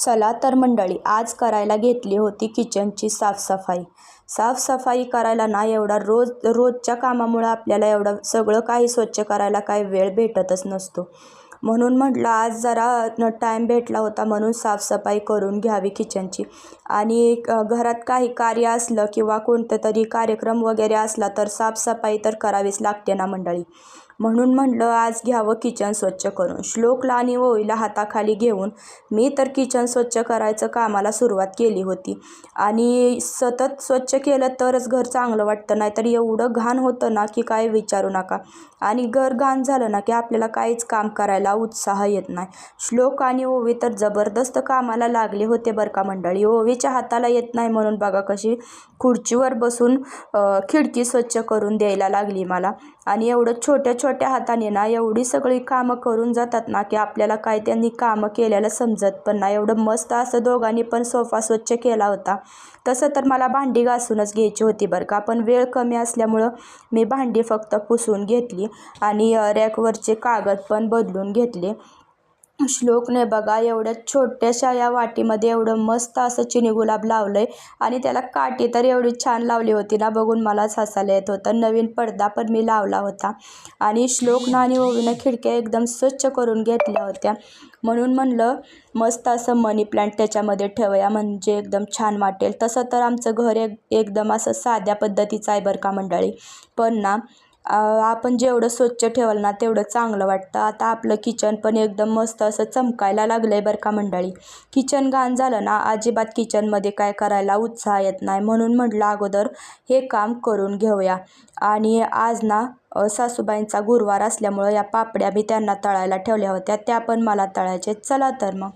चला तर मंडळी आज करायला घेतली होती किचनची साफसफाई. साफसफाई करायला ना एवढा रोज रोजच्या कामामुळं आपल्याला एवढं सगळं काही स्वच्छ करायला काही वेळ भेटतच नसतो. म्हणून म्हटलं आज जरा टाईम भेटला होता म्हणून साफसफाई करून घ्यावी किचनची. आणि घरात काही कार्य असलं किंवा कोणतं तरी कार्यक्रम वगैरे असला तर साफसफाई तर करावीच लागते ना मंडळी. म्हणून म्हणलं आज घ्यावं किचन स्वच्छ करून. श्लोकला आणि ओळीला हाताखाली घेऊन मी तर किचन स्वच्छ करायचं कामाला सुरुवात केली होती. आणि सतत स्वच्छ केलं तरच घर चांगलं वाटतं नाहीतर एवढं घाण होतं ना की काय विचारू नका. आणि घर घाण झालं ना की आपल्याला काहीच काम करायला उत्साह येत नाही. श्लोक आणि ओवी तर जबरदस्त कामाला लागले होते बरं का मंडळी. ओवीच्या हाताला येत नाही म्हणून बघा कशी खुर्चीवर बसून खिडकी स्वच्छ करून द्यायला लागली मला. आणि एवढं छोट्या छोट्या हाताने ना एवढी सगळी कामं करून जातात ना की आपल्याला काय त्यांनी कामं केलेलं समजत पण ना एवढं मस्त असं दोघांनी पण सोफा स्वच्छ केला होता. तसं तर मला भांडी घासूनच घ्यायची होती बरं का. पण वेळ कमी असल्यामुळं मी भांडी फक्त पुसून घेतली आणि रॅकवरचे कागद पण बदलून घेतले. श्लोकने बघा एवढ्या छोट्याशा या वाटीमध्ये एवढं मस्त असं चिनी गुलाब लावलं आहे आणि त्याला काठी तर एवढी छान लावली होती ना बघून मलाच हसायला येत होतं. नवीन पडदा पण मी लावला होता आणि श्लोकनं आणि ओवीनं खिडक्या एकदम स्वच्छ करून घेतल्या होत्या. म्हणून म्हणलं मस्त असं मनी प्लांट त्याच्यामध्ये ठेवूया म्हणजे एकदम छान वाटेल. तसं तर आमचं घर एक एकदम असं साध्या पद्धतीचं आहे बरं का मंडळी. पण ना आपण जेवढं स्वच्छ ठेवाल ना तेवढं चांगलं वाटतं. आता आपलं किचन पण एकदम मस्त असं चमकायला लागलं आहे बरं का मंडळी. किचन घाण झालं ना अजिबात किचनमध्ये काय करायला उत्साह येत नाही. म्हणून म्हटलं अगोदर हे काम करून घेऊया. आणि आज ना सासूबाईंचा गुरुवार असल्यामुळं या पापड्या मी त्यांना तळायला ठेवल्या होत्या. त्या पण मला तळायचे चला तर मग.